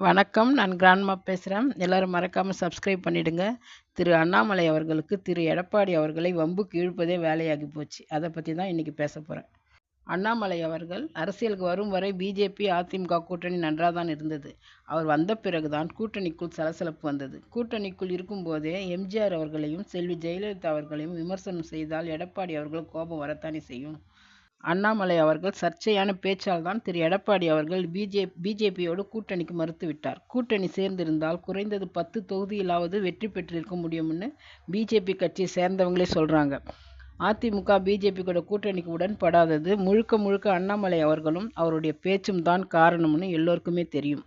வணக்கம். நான் கிராண்ட்மா பேசுகிறேன் எல்லோரும் மறக்காமல் சப்ஸ்கிரைப் பண்ணிவிடுங்க திரு அண்ணாமலை அவர்களுக்கு திரு எடப்பாடி அவர்களை வம்புக்கு இழுப்பதே வேலையாகி போச்சு. அதை பற்றி தான் இன்றைக்கி பேசப் போகிறேன் அண்ணாமலை அவர்கள் அரசியலுக்கு வரும் வரை பிஜேபி, அதிமுக கூட்டணி நன்றாக தான் இருந்தது. அவர் வந்த பிறகு தான் கூட்டணிக்குள் சலசலப்பு வந்தது. கூட்டணிக்குள் இருக்கும்போதே எம்.ஜி.ஆர். அவர்களையும், செல்வி ஜெயலலிதா அவர்களையும் விமர்சனம் செய்தால் எடப்பாடி அவர்கள் கோபம் வரத்தானே செய்யும். அண்ணாமலை அவர்கள் சர்ச்சையான பேச்சால் தான் திரு எடப்பாடி அவர்கள் பிஜே பிஜேபியோடு கூட்டணிக்கு மறுத்துவிட்டார். கூட்டணி சேர்ந்திருந்தால் குறைந்தது பத்து தொகுதியிலாவது வெற்றி பெற்றிருக்க முடியும்னு பிஜேபி கட்சியை சேர்ந்தவங்களே சொல்கிறாங்க அதிமுக, பிஜேபி கூட கூட்டணிக்கு உடன்படாதது முழுக்க முழுக்க அண்ணாமலை அவர்களும் அவருடைய பேச்சும் தான் காரணம்னு எல்லோருக்குமே தெரியும்.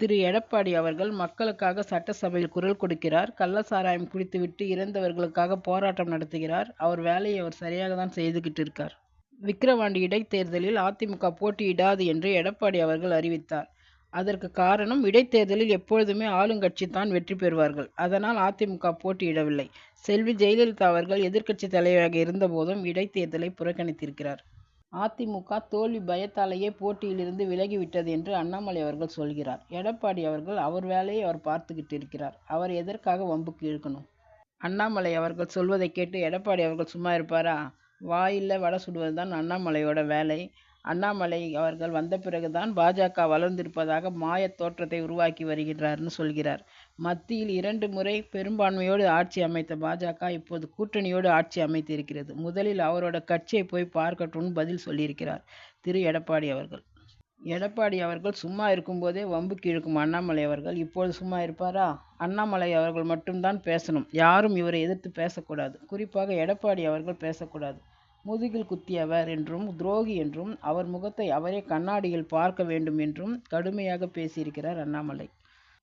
திரு எடப்பாடி அவர்கள் மக்களுக்காக சட்டசபையில் குரல் கொடுக்கிறார். கள்ள சாராயம் குடித்துவிட்டு இறந்தவர்களுக்காக போராட்டம் நடத்துகிறார். அவர் வேலையை அவர் சரியாக தான் செய்துகிட்டு இருக்கார். விக்கிரவாண்டி இடைத்தேர்தலில் அதிமுக போட்டியிடாது என்று எடப்பாடி அவர்கள் அறிவித்தார். அதற்கு காரணம் இடைத்தேர்தலில் எப்பொழுதுமே ஆளுங்கட்சி தான் வெற்றி பெறுவார்கள். அதனால் அதிமுக போட்டியிடவில்லை. செல்வி ஜெயலலிதா அவர்கள் எதிர்க்கட்சி தலைவராக இருந்தபோதும் இடைத்தேர்தலை புறக்கணித்திருக்கிறார். அதிமுக தோல்வி பயத்தாலேயே போட்டியிலிருந்து விலகிவிட்டது என்று அண்ணாமலை அவர்கள் சொல்கிறார். எடப்பாடி அவர்கள் அவர் வேலையை அவர் பார்த்துக்கிட்டு இருக்கிறார். அவர் எதற்காக வம்புக்கு இழுக்கணும். அண்ணாமலை அவர்கள் சொல்வதை கேட்டு எடப்பாடி அவர்கள் சும்மா இருப்பாரா? வாயில வடை சுடுவது தான் அண்ணாமலையோட வேலை. அண்ணாமலை அவர்கள் வந்த பிறகு தான் பாஜக வளர்ந்திருப்பதாக மாயத் தோற்றத்தை உருவாக்கி வருகிறார்னு சொல்கிறார். மத்தியில் இரண்டு முறை பெரும்பான்மையோடு ஆட்சி அமைத்த பாஜக இப்போது கூட்டணியோடு ஆட்சி அமைத்திருக்கிறது. முதலில் அவரோட கட்சியை போய் பார்க்கட்டும்னு பதில் சொல்லியிருக்கிறார் திரு எடப்பாடி அவர்கள். எடப்பாடி அவர்கள் சும்மா இருக்கும்போதே வம்புக்கு இழுக்கும் அண்ணாமலை அவர்கள் இப்போது சும்மா இருப்பாரா? அண்ணாமலை அவர்கள் மட்டும் தான் பேசணும். யாரும் இவரை எதிர்த்து பேசக்கூடாது. குறிப்பாக எடப்பாடி அவர்கள் பேசக்கூடாது. முதுகில் குத்தியவர் என்றும், துரோகி என்றும், அவர் முகத்தை அவரே கண்ணாடியில் பார்க்க வேண்டும் என்றும் கடுமையாக பேசியிருக்கிறார் அண்ணாமலை.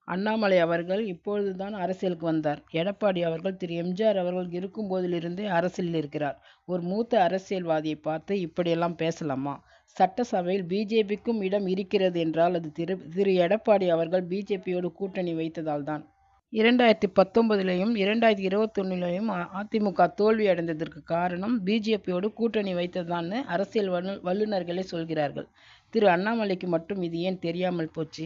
அண்ணாமலை அவர்கள் இப்பொழுதுதான் அரசியலுக்கு வந்தார். எடப்பாடி அவர்கள் திரு எம்.ஜி.ஆர். அவர்கள் இருக்கும் போதிலிருந்தே அரசியலில் இருக்கிறார். ஒரு மூத்த அரசியல்வாதியை பார்த்து இப்படியெல்லாம் பேசலாமா? சட்டசபையில் பிஜேபிக்கும் இடம் இருக்கிறது என்றால் அது திரு திரு எடப்பாடி அவர்கள் பிஜேபியோடு கூட்டணி வைத்ததால் தான். இரண்டாயிரத்தி பத்தொன்பதிலும், இரண்டாயிரத்தி இருபத்தொன்னுலையும் அதிமுக தோல்வி அடைந்ததற்கு காரணம் பிஜேபியோடு கூட்டணி வைத்ததான்னு அரசியல் வல்லுநர்களே சொல்கிறார்கள். திரு அண்ணாமலைக்கு மட்டும் இது ஏன் தெரியாமல் போச்சு?